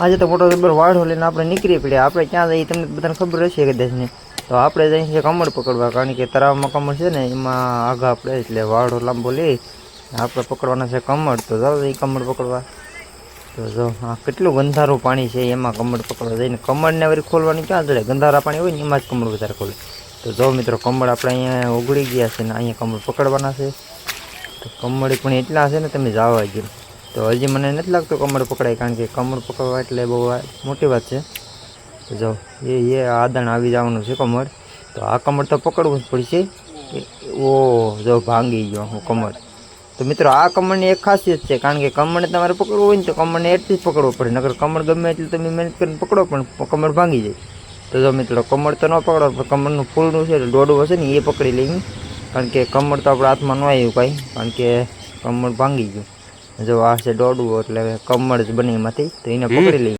આજે તો મોટો જબર વાઢો લઈને આપણે નીકળી પડ્યા આપણે ક્યાં જઈએ તમને બધાને ખબર હશે કદાચ ને તો આપણે જઈએ છીએ કમળ પકડવા કારણ કે તળાવમાં કમળ છે ને એમાં આગા આપણે એટલે વાઢો લાંબો લઈ આપણે પકડવાના છે કમળ તો જાઓ એ કમળ પકડવા તો જો આ કેટલું ગંધારું પાણી છે એમાં કમળ પકડવા જઈને કમળને વળી ખોલવાની ક્યાં જડે ગંધારા પાણી હોય ને એમાં જ કમળ વધારે ખોલે તો જો મિત્રો કમળ આપણે અહીંયા ઉગડી ગયા છે ને અહીંયા કમળ પકડવાના છે તો કમળ પણ એટલા છે ને તમે જાવા ગયો તો હજી મને નથી લાગતું કમળ પકડાય, કારણ કે કમળ પકડવા એટલે બહુ મોટી વાત છે. જો, એ એ આદણ આવી જવાનું છે કમળ. તો આ કમળ તો પકડવું જ પડશે. ઓ, જો ભાંગી ગયો હું કમળ. તો મિત્રો, આ કમળની એક ખાસિયત છે, કારણ કે કમળને તમારે પકડવું હોય ને તો કમળને એટલી જ પકડવું પડે. નકર કમળ ગમે એટલી તમે મહેનત કરીને પકડો, પણ કમળ ભાંગી જાય. તો જો મિત્રો, કમળ તો ન પકડો, પણ કમળનું ફૂલનું છે દોડવું હશે ને, એ પકડી લઈએ. કારણ કે કમળ તો આપણા હાથમાં ન આવ્યું કાંઈ, કારણ કે કમળ ભાંગી ગયું. જો આ છે દોડવું એટલે કમળ જ બની એમાંથી તો એને પકડી લઈએ.